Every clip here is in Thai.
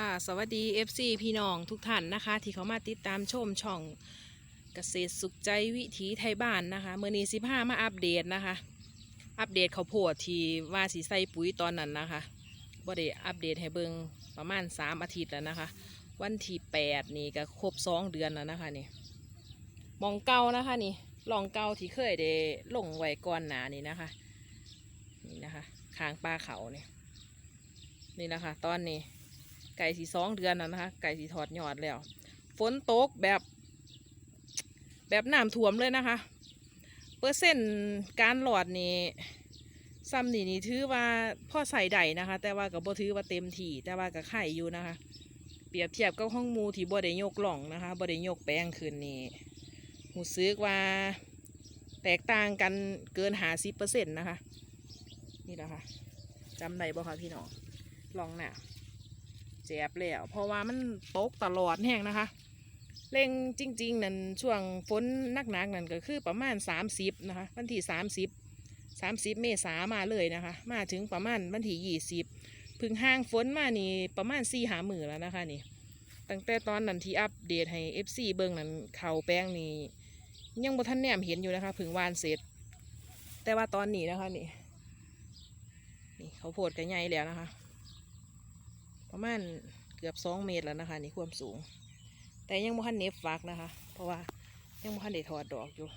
ค่ะสวัสดี FC พี่น้องทุกท่านนะคะ ที่เขามาติดตามชมช่องเกษตรสุขใจวิถีไทยบ้านนะคะเมื่อนี้สิบห้ามาอัปเดตนะคะ อัปเดตเขาวโพดที่ว่าสีใส่ปุ๋ยตอนนั้นนะคะบ่ได้อัปเดตให้เบิงประมาณ3อาทิตย์แล้วนะคะ วันที่8นี่ก็ครบ2เดือนแล้วนะคะนี่มองเก่านะคะนี่ลองเก่าที่เคยได้ลงไว้ก่อนหนานี่นะคะนี่นะคะคางปลาเขาเนี่ยนี่นะคะ ตอนนี้ ไก่สีสองเดือนแล้วนะคะ ไก่สีถอดยอดแล้ว ฝนตกแบบ แบบน้ำท่วมเลยนะคะ เปอร์เซ็นต์การหลอดนี่ซ้ำนี่นี่ถือว่าพ่อใส่ได้นะคะ แต่ว่าก็บ่ถือว่าเต็มที่แต่ว่าก็ไข่อยู่นะคะ เปรียบเทียบกับห้องมูที่บ่ได้ยกหล่องนะคะบ่ได้ยกแป้งขึ้นนี่หูซึกว่าแตกต่างกันเกินหาสิเปอร์เซ็นต์นะคะ นี่นะค่ะจำได้บ่คะพี่น้องลองหน่ะ เจ็บแล้วเพราะว่ามันตกตลอดแห้งนะคะเร่งจริง ๆ นั่นช่วงฝนหนักๆนั่นก็คือประมาณ 30 นะคะ วันที่ 30 30 เมษามาเลยนะคะ มาถึงประมาณวันที่20พึ่งห่างฝนมานี่ประมาณ4หามือแล้วนะคะนี่ตั้งแต่ตอนนั้นที่อัปเดตให้ FC เบิ่งนั่นเข่าแป้งนี่ยังบ่ทันแนมเห็นอยู่นะคะพึ่งวานเสร็จ แต่ว่าตอนนี้นะคะนี่นี่เขาวโพดกันใหญ่แล้วนะคะ ประมาณเกือบสองเมตรแล้วนะคะ นี่ความสูง แต่ยังบ่ทันเน็บฟักนะคะ เพราะว่ายังบ่ทันได้ถอดดอกอยู่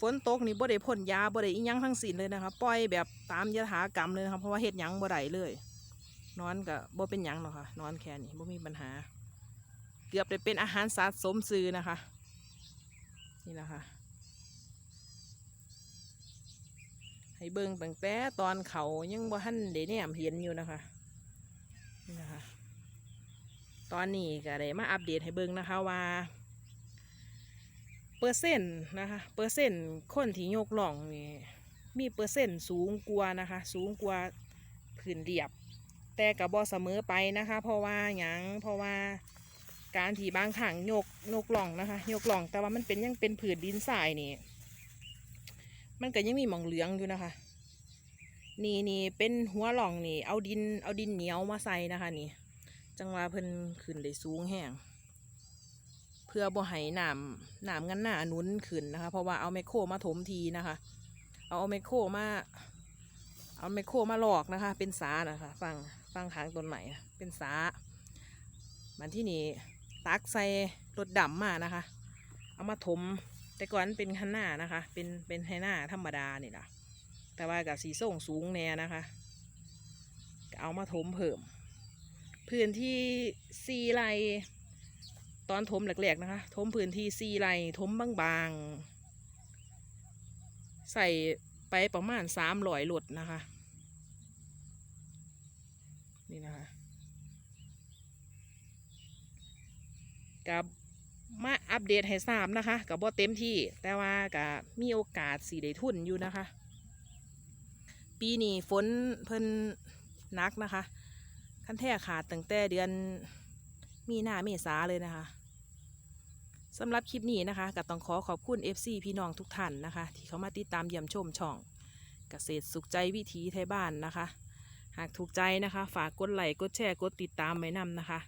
ฝนตกนี่บ่ได้พ่นยาบ่ได้อีหยังทั้งสิ้นเลยนะคะปล่อยแบบตามยถากรรมเลยนะคะเพราะว่าเฮ็ดหยังบ่ได้เลยนอนก็บ่เป็นหยังหรอกค่ะนอนแค่นี้บ่มีปัญหา เกือบได้เป็นอาหารสัตว์สมซื้อนะคะ นี่นะคะ ให้เบิ่งตั้งแต่ตอนเขายังบ่ทันได้แนมเห็นอยู่นะคะนะคะตอนนี้ก็ได้มาอัปเดตให้เบิ่งนะคะว่าเปอร์เซ็นต์นะคะเปอร์เซ็นต์คนที่ยกหล่องนี่มีเปอร์เซ็นต์สูงกว่านะคะ สูงกว่าพื้นเรียบ แต่กับบอเสมอไปนะคะ เพราะว่าหยังเพราะว่าการที่บางครั้งยกยกหล่องนะคะ ยกหล่องแต่ว่ามันเป็นยังเป็นผืนดินทรายนี่ มันก็ยังมีหมองเหลืองอยู่นะคะ นี่นี่เป็นหัวหล่องนี่ เอาดินเอาดินเหนียวมาใส่นะคะนี่ จังว่าเพิ่นขึ้นได้สูงแห้งเพื่อบ่ให้น้ำน้ำงั้นหน้าหนุนขึ้นนะคะ เพราะว่าเอาไมโครมาถมทีนะคะ เอาเอาไมโครมา เอาไมโครมาหลอกนะคะ เป็นสานะคะฟังฟังขางต้นใหม่เป็นสามันที่นี่ตักใส่รถดำมานะคะ เอามาถม แต่ก่อนเป็นคันหน้านะคะ เป็นเป็นไฮหน้าธรรมดานี่ล่ะแต่ว่ากับสีส่งสูงแน่นะคะก็เอามาถมเพิ่ม พื้นที่ซีไรตอนถมแหลกๆนะคะถมพื้นที่ซีไรถมบางๆ ใส่ไปประมาณสามร้อยหลดนะคะ นี่นะคะกับ มาอัปเดตให้ทราบนะคะกับบ่เต็มที่ แต่ว่ากับมีโอกาสสีได้ทุนอยู่นะคะ ปีนี้ฝนเพิ่นหนักนะคะขั้นแท้ขาดตั้งแต่เดือนมีนาเมษาเลยนะคะสำหรับคลิปนี้นะคะก็ต้องขอขอบคุณ FC พี่น้องทุกท่านนะคะ ที่เขามาติดตามเยี่ยมชมช่องเกษตรสุขใจวิถีไทยบ้านนะคะ หากถูกใจนะคะ ฝากกดไลค์กดแชร์กดติดตามไว้นำนะคะ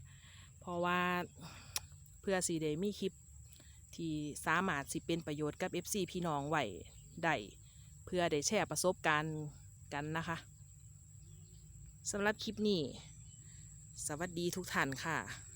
เพราะว่า เพื่อสีได้มีคลิปที่สามารถสิเป็นประโยชน์กับ FC พี่น้องไหวได้เพื่อได้แชร์ประสบการณ์กันนะคะสำหรับคลิปนี้ สวัสดีทุกท่านค่ะ